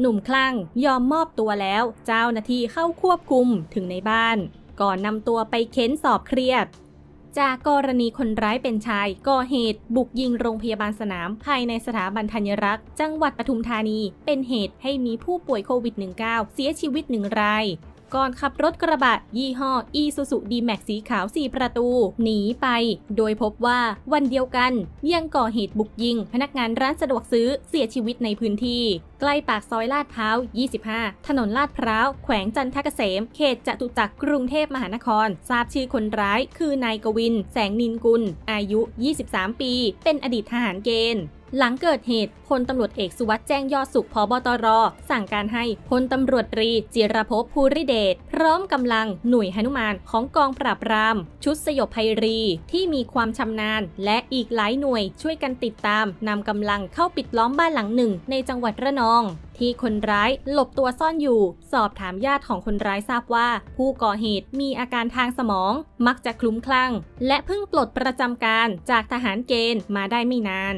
หนุ่มคลั่งยอมมอบตัวแล้ว เจ้าหน้าที่เข้าควบคุมถึงในบ้าน ก่อนนำตัวไปเค้นสอบเครียด จากกรณีคนร้ายเป็นชายก่อเหตุ บุกยิงโรงพยาบาลสนามภายในสถาบันธัญรักษ์ จังหวัดปทุมธานี เป็นเหตุให้มีผู้ป่วยโควิด -19 เสียชีวิตหนึ่งราย ก่อนขับรถกระบะยี่ห้อ e s u z u d m a x สีขาว 4 ประตู หนีไป โดยพบว่าวันเดียวกันยังก่อเหตุบุกยิง พนักงานร้านสะดวกซื้อเสียชีวิตในพื้นที่ ใกล้ปากซอยลาดพร้าว 25 ถนนลาดพร้าว แขวงจันทเกษม เขตจตุจักรกรุงเทพมหานคร ทราบชื่อคนร้ายคือนายกวิน แสงนินกุล อายุ 23 ปี เป็นอดีตทหารเกณฑ์ หลังเกิดเหตุพลตำรวจเอกสุวัสด์แจ้งยอดสุขพบตร สั่งการให้พลตำรวจตรีจิรภพภูริเดชพร้อมกำลังหน่วยหนุมานของกองปราบปราม ชุดสยบภัยรีที่มีความชำนาญ และอีกหลายหน่วยช่วยกันติดตามนำกำลังเข้าปิดล้อมบ้านหลังหนึ่ง ในจังหวัดระนองที่คนร้ายหลบตัวซ่อนอยู่ สอบถามญาติของคนร้ายทราบว่า ผู้ก่อเหตุมีอาการทางสมอง มักจะคลุ้มคลั่ง และเพิ่งปลดประจำการจากทหารเกณฑ์มาได้ไม่นาน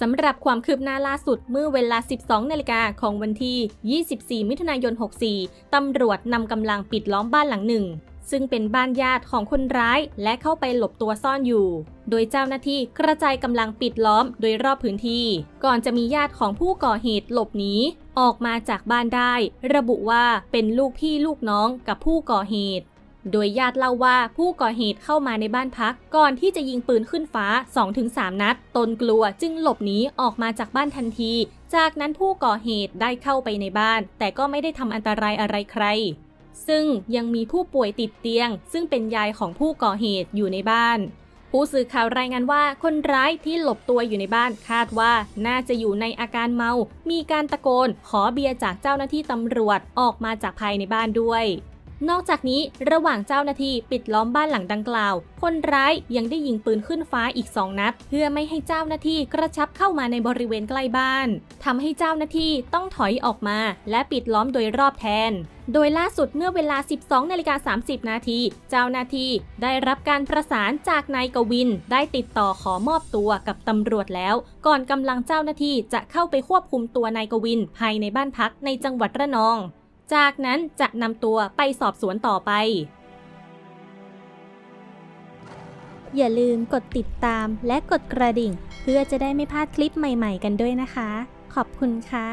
สำหรับความคืบหน้าล่าสุดเมื่อเวลา 12 นาฬิกาของวันที่ 24 มิถุนายน 64 ตำรวจนำกำลังปิดล้อมบ้านหลังหนึ่ง ซึ่งเป็นบ้านญาติของคนร้ายและเข้าไปหลบตัวซ่อนอยู่ โดยเจ้าหน้าที่กระจายกำลังปิดล้อมโดยรอบพื้นที่ ก่อนจะมีญาติของผู้ก่อเหตุหลบหนีออกมาจากบ้านได้ ระบุว่าเป็นลูกพี่ลูกน้องกับผู้ก่อเหตุ โดยญาติเล่าว่าผู้ก่อเหตุเข้ามาในบ้านพัก ก่อนที่จะยิงปืนขึ้นฟ้า 2-3 นัด ตนกลัวจึงหลบหนีออกมาจากบ้านทันที จากนั้นผู้ก่อเหตุได้เข้าไปในบ้าน แต่ก็ไม่ได้ทำอันตรายอะไรใครซึ่งยังมีผู้ป่วยติดเตียง ซึ่งเป็นยายของผู้ก่อเหตุอยู่ในบ้าน ผู้สื่อข่าวรายงานว่าคนร้ายที่หลบตัวอยู่ในบ้านคาดว่าน่าจะอยู่ในอาการเมา มีการตะโกนขอเบียร์จากเจ้าหน้าที่ตำรวจออกมาจากภายในบ้านด้วย นอกจากนี้ระหว่างเจ้าหน้าที่ปิดล้อมบ้านหลังดังกล่าว คนร้ายยังได้ยิงปืนขึ้นฟ้าอีกสองนัด เพื่อไม่ให้เจ้าหน้าที่กระชับเข้ามาในบริเวณใกล้บ้านทำให้เจ้าหน้าที่ต้องถอยออกมา และปิดล้อมโดยรอบแทน โดยล่าสุดเมื่อเวลา 12นาฬิกา30 นาที เจ้าหน้าที่ได้รับการประสานจากนายกวิน ได้ติดต่อขอมอบตัวกับตำรวจแล้ว ก่อนกำลังเจ้าหน้าที่จะเข้าไปควบคุมตัวนายกวิน ภายในบ้านพักในจังหวัดระนอง จากนั้นจะนำตัวไปสอบสวนต่อไป อย่าลืมกดติดตามและกดกระดิ่ง เพื่อจะได้ไม่พลาดคลิปใหม่ๆกันด้วยนะคะ ขอบคุณค่ะ